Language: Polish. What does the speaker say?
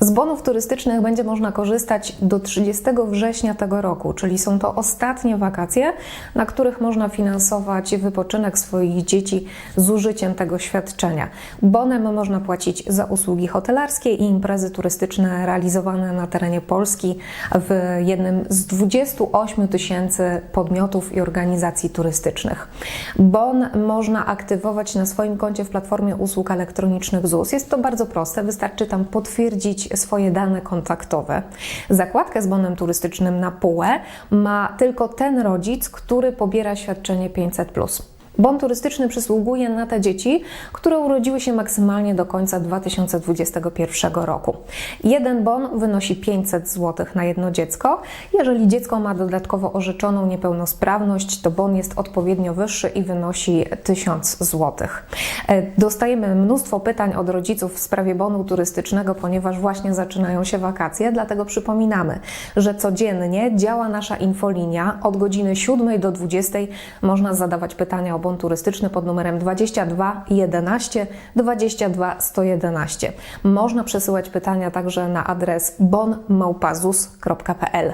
Z bonów turystycznych będzie można korzystać do 30 września tego roku, czyli są to ostatnie wakacje, na których można finansować wypoczynek swoich dzieci z użyciem tego świadczenia. Bonem można płacić za usługi hotelarskie i imprezy turystyczne realizowane na terenie Polski w jednym z 28 tysięcy podmiotów i organizacji turystycznych. Bon można aktywować na swoim koncie w platformie usług elektronicznych ZUS. Jest to bardzo proste, wystarczy tam potwierdzić swoje dane kontaktowe. Zakładkę z bonem turystycznym na PUE ma tylko ten rodzic, który pobiera świadczenie 500. Bon turystyczny przysługuje na te dzieci, które urodziły się maksymalnie do końca 2021 roku. Jeden bon wynosi 500 zł na jedno dziecko. Jeżeli dziecko ma dodatkowo orzeczoną niepełnosprawność, to bon jest odpowiednio wyższy i wynosi 1000 zł. E, Dostajemy mnóstwo pytań od rodziców w sprawie bonu turystycznego, ponieważ właśnie zaczynają się wakacje, dlatego przypominamy, że codziennie działa nasza infolinia od godziny 7 do 20 można zadawać pytania o bon turystyczny pod numerem 22 11 22 111. Można przesyłać pytania także na adres bonmałpazus.pl.